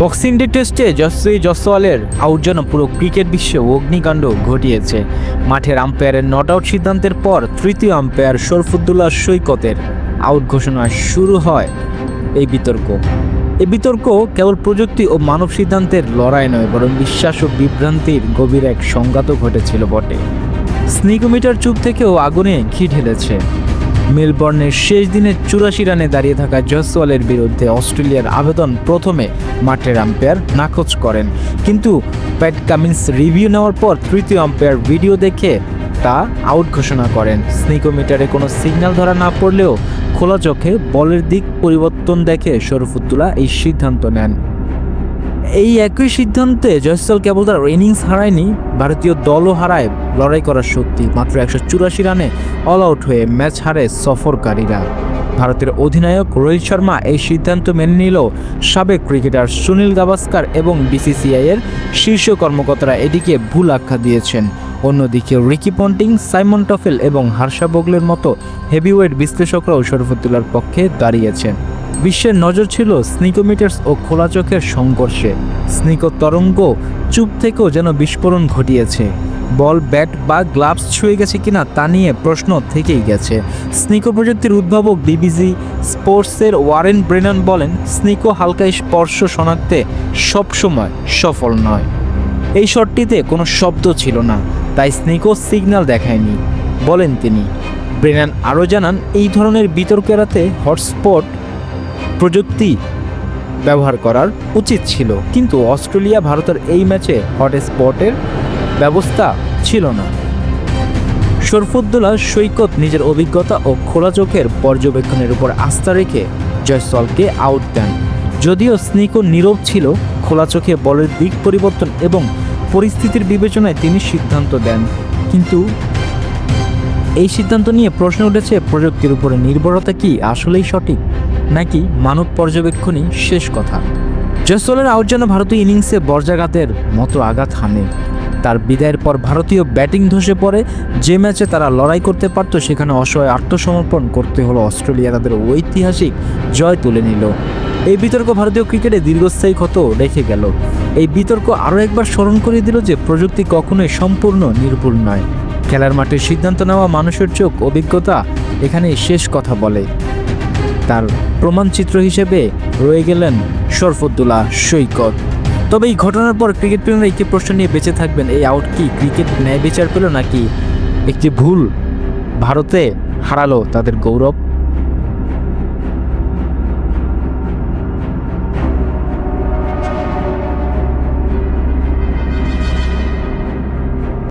Boxing day টেস্টে যশস্বী জসওয়ালের out যেন পুরো ক্রিকেট বিশ্বে অগ্নিকাণ্ড ঘটিয়েছে। মাঠের আম্পায়ারের নট আউট সিদ্ধান্তের পর তৃতীয় আম্পায়ার শরফুদ্দুল্লাহ সৈকতের আউট ঘোষণা শুরু হয় এই বিতর্ক। এই বিতর্ক কেবল প্রযুক্তি ও মানব সিদ্ধান্তের লড়াই নয়, বরং বিশ্বাস ও বিভ্রান্তির গভীর এক সংঘাতও ঘটেছিল বটে। স্নিকোমিটার চুপ থেকেও আগুনে ঘি ঢেলেছে। মেলবর্নের শেষ দিনে চুরাশি রানে দাঁড়িয়ে থাকা জয়সওয়ালের বিরুদ্ধে অস্ট্রেলিয়ার আবেদন প্রথমে মাঠের আম্পায়ার নাকচ করেন। কিন্তু প্যাট কামিন্স রিভিউ নেওয়ার পর তৃতীয় আম্পায়ার ভিডিও দেখে তা আউট ঘোষণা করেন। স্নিকোমিটারে কোনো সিগন্যাল ধরা না পড়লেও খোলা চোখে বলের দিক পরিবর্তন দেখে শরফুদ্দুল্লাহ এই সিদ্ধান্ত নেন। এই একই সিদ্ধান্তে জয়সল কেবল তার ইনিংস হারায়নি ভারতীয় দলও হারায় লড়াই করার শক্তি। মাত্র একশো চুরাশি রানে অল আউট হয়ে ম্যাচ হারে সফরকারীরা। ভারতের অধিনায়ক রোহিত শর্মা এই সিদ্ধান্ত মেনে নিল সাবেক ক্রিকেটার সুনীল গাভাস্কার এবং বিসিসিআই এর শীর্ষ কর্মকর্তারা এদিকে ভুল আখ্যা দিয়েছেন। অন্যদিকে রিকি পন্টিং, সাইমন টফেল এবং হার্ষা বগলের মতো হেভিওয়েট বিশ্লেষকরাও শরফতুল্লার পক্ষে দাঁড়িয়েছেন। বিশ্বের নজর ছিল স্নিকোমিটার্স ও খোলা চোখের সংঘর্ষে। স্নিকো তরঙ্গ চুপ থেকেও যেন বিস্ফোরণ ঘটিয়েছে। বল, ব্যাট বা গ্লাভস ছুঁয়ে গেছে কিনা তা নিয়ে প্রশ্ন থেকেই গেছে। স্নিকো প্রযুক্তির উদ্ভাবক বিবিসি স্পোর্টসের ওয়ারেন ব্রেনান বলেন, স্নিকো হালকা স্পর্শ শনাক্তে সবসময় সফল নয়। এই শটটিতে কোনো শব্দ ছিল না, তাই স্নিকো সিগন্যাল দেখায়নি, বলেন তিনি। ব্রেনান আরও জানান, এই ধরনের বিতর্ক এড়াতে হটস্পট প্রযুক্তি ব্যবহার করার উচিত ছিল। কিন্তু অস্ট্রেলিয়া ভারতের এই ম্যাচে হটস্পটের ব্যবস্থা ছিল না। শরফুদ্দোল্লা সৈকত নিজের অভিজ্ঞতা ও খোলা চোখের পর্যবেক্ষণের উপর আস্থা রেখে জয়সলকে আউট দেন। যদিও স্নিকো নীরব ছিল, খোলা চোখে বলের দিক পরিবর্তন এবং পরিস্থিতির বিবেচনায় তিনি সিদ্ধান্ত দেন। কিন্তু এই সিদ্ধান্ত নিয়ে প্রশ্ন উঠেছে, প্রযুক্তির উপরে নির্ভরতা কি আসলেই সঠিক? নাকি মানব পর্যবেক্ষণই শেষ কথা? জয়সলের আউট যেন ভারতীয় ইনিংসে বর্জাঘাতের মতো আঘাত হানে। তার বিদায়ের পর ভারতীয় ব্যাটিং ধসে পড়ে, যে ম্যাচে তারা লড়াই করতে পারত, সেখানে অসহায় আত্মসমর্পণ করতে হলো অস্ট্রেলিয়া তাদের ঐতিহাসিক জয় তুলে নিল। এই বিতর্ক ভারতীয় ক্রিকেটে দীর্ঘস্থায়ী ক্ষত রেখে গেল। এই বিতর্ক আরও একবার স্মরণ করিয়ে দিল যে প্রযুক্তি কখনোই সম্পূর্ণ নির্ভুল নয়। খেলার মাঠে সিদ্ধান্ত নেওয়া মানুষের চোখ, অভিজ্ঞতা এখানে শেষ কথা বলে। তার প্রমাণচিত্র হিসেবে রয়ে গেলেন শরফুদ্দুল্লাহ সৈকত। তবে এই ঘটনার পর ক্রিকেট প্রেমীরা একটি প্রশ্ন নিয়ে বেঁচে থাকবেন, এই আউট কি ক্রিকেট ন্যায় বিচার পেল নাকি একটি ভুল ভারতে হারালো তাদের গৌরব?